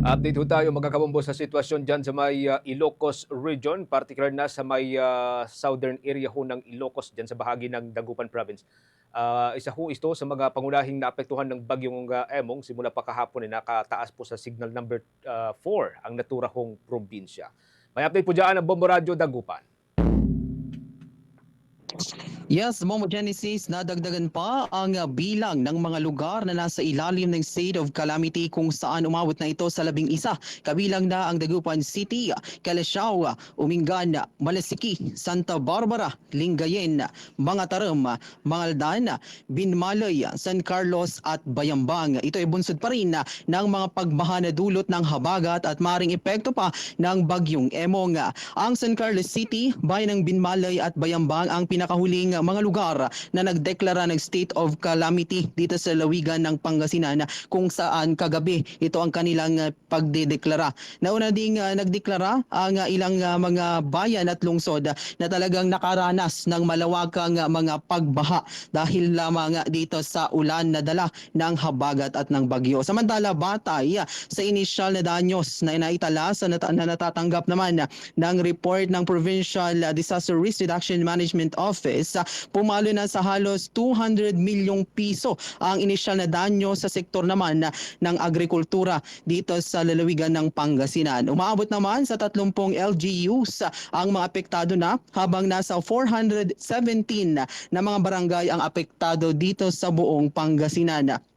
Update ho tayo mga kabombo sa sitwasyon dyan sa may uh, Ilocos region, particular na sa may uh, southern area ho ng Ilocos dyan sa bahagi ng Dagupan province. Uh, isa ho ito sa mga pangunahing naapektuhan ng bagyong uh, Emong simula pa kahapon ay nakataas po sa signal number 4 ang natura hong probinsya. May update po dyan ang Bombo Radio Dagupan. Yes, Momo Genesis, nadagdagan pa ang bilang ng mga lugar na nasa ilalim ng state of calamity kung saan umabot na ito sa labing isa. Kabilang na ang Dagupan City, Calasiao, Umingan, Malasiki, Santa Barbara, Lingayen, Mga Taram, Mangaldan, Binmalay, San Carlos at Bayambang. Ito ay bunsod pa rin ng mga pagbaha na dulot ng habagat at maring epekto pa ng bagyong Emong. Ang San Carlos City, bayan ng Binmalay at Bayambang ang pinakahuling mga lugar na nagdeklara ng state of calamity dito sa lawigan ng Pangasinan kung saan kagabi ito ang kanilang uh, pagdedeklara. Nauna ding uh, nagdeklara ang uh, ilang uh, mga bayan at lungsod na talagang nakaranas ng malawakang uh, mga pagbaha dahil lamang uh, dito sa ulan na dala ng habagat at ng bagyo. Samantala batay uh, sa initial na danyos na inaitala sa nat- na natatanggap naman uh, ng report ng Provincial uh, Disaster Risk Reduction Management Office uh, pumalo na sa halos 200 milyong piso ang inisyal na danyo sa sektor naman na, ng agrikultura dito sa lalawigan ng Pangasinan. Umaabot naman sa 30 LGUs ang mga apektado na habang nasa 417 na mga barangay ang apektado dito sa buong Pangasinan.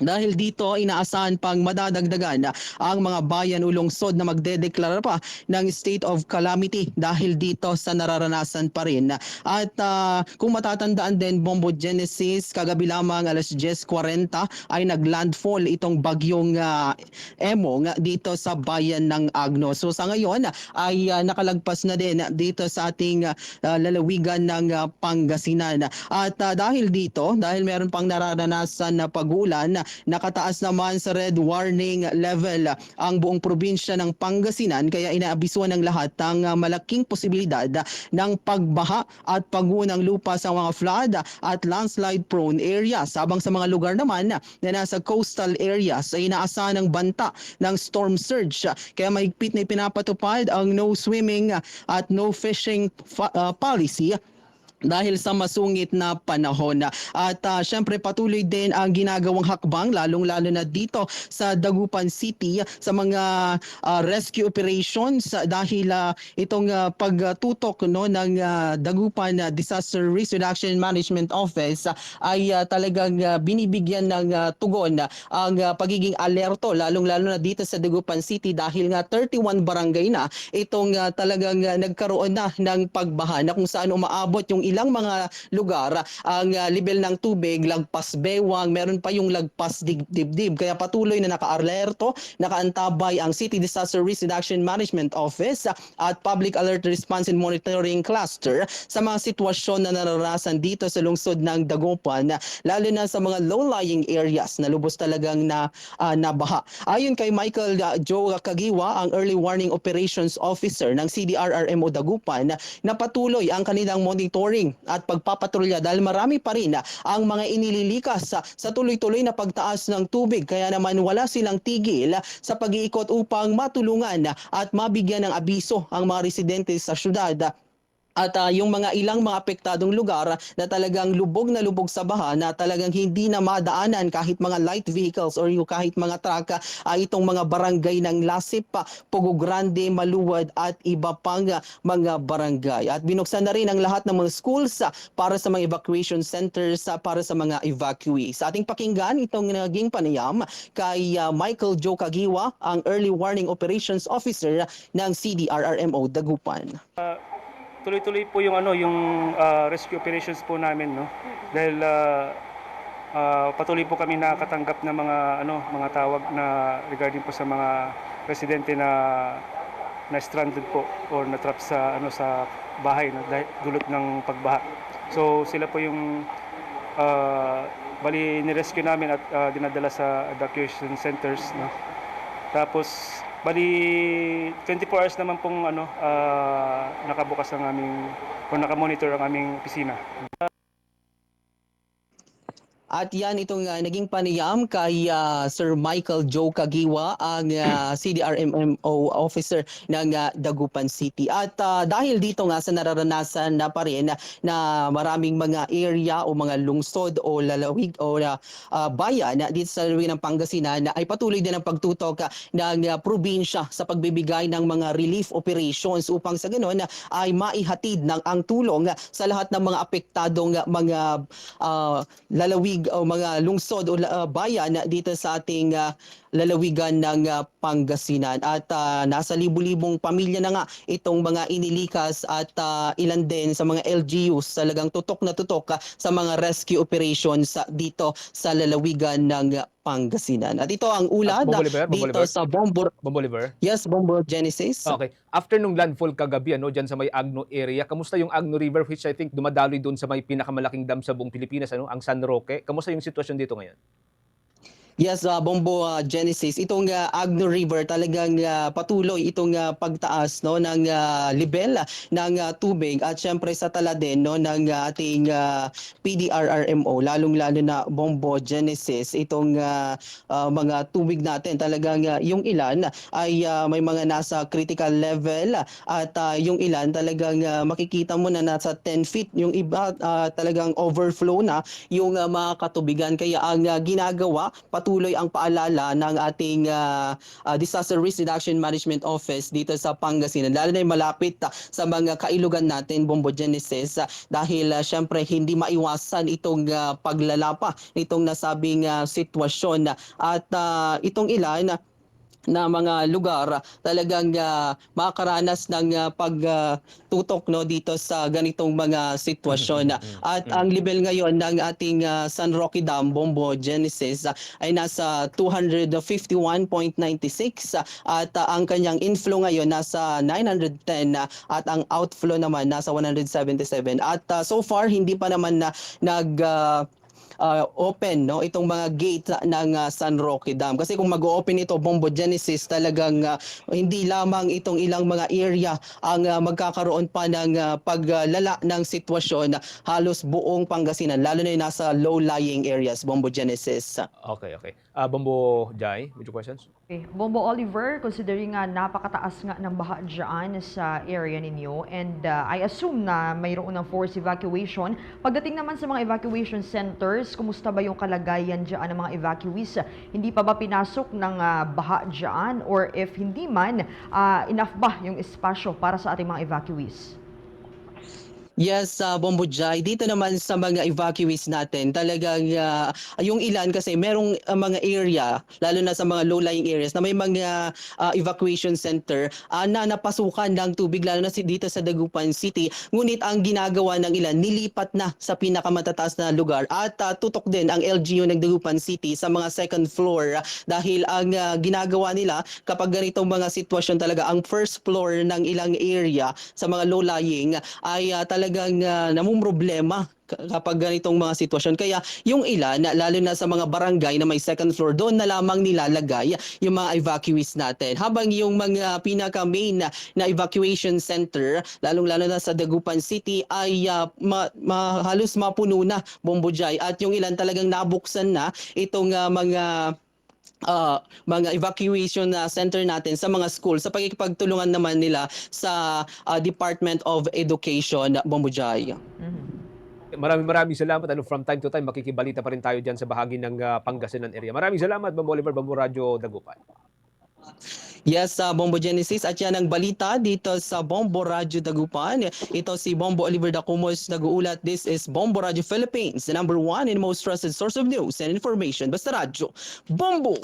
Dahil dito, inaasahan pang madadagdagan ang mga bayan o lungsod na magdedeklara pa ng state of calamity dahil dito sa nararanasan pa rin. At ah, kung matatandaan din, Bombo Genesis, kagabi lamang alas 10.40 ay naglandfall itong bagyong ah, Emong dito sa bayan ng Agno. So sa ngayon ay ah, nakalagpas na din dito sa ating ah, lalawigan ng ah, Pangasinan. At ah, dahil dito, dahil meron pang nararanasan na pagulan, nakataas naman sa red warning level ang buong probinsya ng Pangasinan kaya inaabisuan ng lahat ng uh, malaking posibilidad ng pagbaha at pagguho ng lupa sa mga flood at landslide prone areas. Sabang sa mga lugar naman na nasa coastal areas ay inaasahan ng banta ng storm surge kaya mahigpit na ipinapatupad ang no swimming at no fishing uh, policy dahil sa masungit na panahon. At uh, syempre patuloy din ang ginagawang hakbang lalong-lalo na dito sa Dagupan City sa mga uh, rescue operations dahil uh, itong uh, pagtutok no ng uh, Dagupan Disaster Risk Reduction Management Office uh, ay uh, talagang uh, binibigyan ng uh, tugon ang uh, pagiging alerto lalong-lalo na dito sa Dagupan City dahil nga 31 barangay na itong uh, talagang uh, nagkaroon na ng pagbaha na kung saan umaabot yung ilang mga lugar ang uh, level ng tubig lagpas bewang meron pa yung lagpas dibdib kaya patuloy na naka-alerto nakaantabay ang City Disaster Risk Reduction Management Office at Public Alert Response and Monitoring Cluster sa mga sitwasyon na nararasan dito sa lungsod ng Dagupan lalo na sa mga low-lying areas na lubos talagang na uh, nabaha. Ayon kay Michael uh, Joe Kagiwa ang Early Warning Operations Officer ng CDRRMO Dagupan na patuloy ang kanilang monitoring at pagpapatrolya dahil marami pa rin ang mga inililikas sa, sa tuloy-tuloy na pagtaas ng tubig. Kaya naman wala silang tigil sa pag-iikot upang matulungan at mabigyan ng abiso ang mga residente sa syudad at ah, yung mga ilang mga apektadong lugar na talagang lubog na lubog sa baha na talagang hindi na madaanan kahit mga light vehicles or yung kahit mga truck ah, itong mga barangay ng Lasip, Pugo Grande, Maluwad at iba pang ah, mga barangay. At binuksan na rin ang lahat ng mga schools ah, para sa mga evacuation centers ah, para sa mga evacuees. Sa ating pakinggan itong naging panayam kay ah, Michael Joe Kagiwa, ang Early Warning Operations Officer ng CDRRMO Dagupan. Tuloy-tuloy po yung ano yung ah, rescue operations po namin no? Dahil ah, ah, patuloy po kami nakatanggap ng mga ano mga tawag na regarding po sa mga residente na na stranded po or na trap sa ano sa bahay no? Dahil dulot ng pagbaha. So sila po yung ah, bali ni-rescue namin at ah, dinadala sa evacuation centers no? Tapos bali 24 hours naman pong ano ah, nakabukas ang aming o nakamonitor ang aming opisina. At yan itong ah, naging panayam kay ah, Sir Michael Joe Kagiwa, ang ah, CDRMMO officer ng ah, Dagupan City. At ah, dahil dito nga sa nararanasan na pa rin na, na maraming mga area o mga lungsod o lalawig o ah, ah, bayan na dito sa lalawigan ng Pangasinan na ay patuloy din ang pagtutok ng ah, probinsya sa pagbibigay ng mga relief operations upang sa ganun ah, ay maihatid ng ang tulong sa lahat ng mga apektadong mga ah, lalawig o mga lungsod o ah, bayan dito sa ating ah, lalawigan ng ah, Pangasinan. At ah, nasa libu-libong pamilya na nga itong mga inilikas at ah, ilan din sa mga LGUs talagang tutok na tutok ah, sa mga rescue operations ah, dito sa lalawigan ng ah, Pangasinan. At ito ang Ah, ulad Bombo Bombo dito Oliver. sa Bombo Bomboliver. Yes, Bombo Genesis. Okay. After nung landfall kagabi ano diyan sa may Agno area, kamusta yung Agno River which I think dumadaloy doon sa may pinakamalaking dam sa buong Pilipinas ano, ang San Roque. Kamusta yung sitwasyon dito ngayon? Yes, uh, Bombo uh, Genesis. Itong uh, Agno River talagang uh, patuloy itong uh, pagtaas no ng uh, level ng uh, tubig. At syempre sa tala din no ng uh, ating uh, PDRRMO lalong-lalo na Bombo Genesis. Itong uh, uh, mga tubig natin talagang uh, yung ilan ay uh, may mga nasa critical level. At uh, yung ilan talagang uh, makikita mo na nasa 10 feet. Yung iba uh, talagang overflow na yung uh, mga katubigan. Kaya ang uh, ginagawa patuloy ang paalala ng ating uh, uh, Disaster Risk Reduction Management Office dito sa Pangasinan. Lalo na malapit uh, sa mga kailugan natin Bombo Genesis uh, dahil uh, syempre hindi maiwasan itong uh, paglalapa nitong nasabing uh, sitwasyon. At uh, itong ilan na mga lugar. Talagang uh, makakaranas ng uh, pagtutok no dito sa ganitong mga sitwasyon. At ang level ngayon ng ating uh, San Roque Dam Bombo Genesis uh, ay nasa 251.96 uh, at uh, ang kanyang inflow ngayon nasa 910 uh, at ang outflow naman nasa 177 at uh, so far hindi pa naman na nag uh, uh, open no? Itong mga gate ng uh, San Roque Dam. Kasi kung mag-open ito Bombo Genesis talagang uh, hindi lamang itong ilang mga area ang uh, magkakaroon pa ng uh, paglala ng sitwasyon halos buong Pangasinan lalo na yung nasa low-lying areas Bombo Genesis. Okay, okay. Ah, Bombo Jai, with your questions? Okay. Bombo Oliver, considering nga napakataas nga ng baha dyan sa area ninyo and uh, I assume na mayroon ng forced evacuation. Pagdating naman sa mga evacuation centers, kumusta ba yung kalagayan dyan ng mga evacuees? Hindi pa ba pinasok ng uh, baha dyan? Or if hindi man, uh, enough ba yung espasyo para sa ating mga evacuees? Yes, uh, Bombo Jai. Dito naman sa mga evacuees natin, talagang ah, yung ilan kasi merong ah, mga area, lalo na sa mga low-lying areas, na may mga ah, evacuation center ah, na napasukan ng tubig, lalo na si- dito sa Dagupan City. Ngunit ang ginagawa ng ilan, nilipat na sa pinakamatatas na lugar at ah, tutok din ang LGU ng Dagupan City sa mga second floor ah, dahil ang ah, ginagawa nila kapag ganitong mga sitwasyon talaga, ang first floor ng ilang area sa mga low-lying ay ah, talagang uh, namumroblema kapag ganitong mga sitwasyon. Kaya yung ilan, lalo na sa mga barangay na may second floor, doon na lamang nilalagay yung mga evacuees natin. Habang yung mga pinaka-main na, na evacuation center, lalong-lalo na sa Dagupan City, ay ah, ma- ma- halos mapuno na, Bombojay. At yung ilan talagang nabuksan na itong ah, mga uh, mga evacuation na center natin sa mga school sa pagkikipagtulungan naman nila sa uh, Department of Education Bombojay. Maraming maraming salamat. Ano, from time to time, makikibalita pa rin tayo dyan sa bahagi ng ah, Pangasinan area. Maraming salamat, Bombo Oliver, Bombo Radio Dagupan. Yes, sa Bombo Genesis at yan ang balita dito sa Bombo Radio Dagupan. Ito si Bombo Oliver Dacumos nag-uulat. This is Bombo Radio Philippines, the number one and most trusted source of news and information. Basta radyo, Bombo!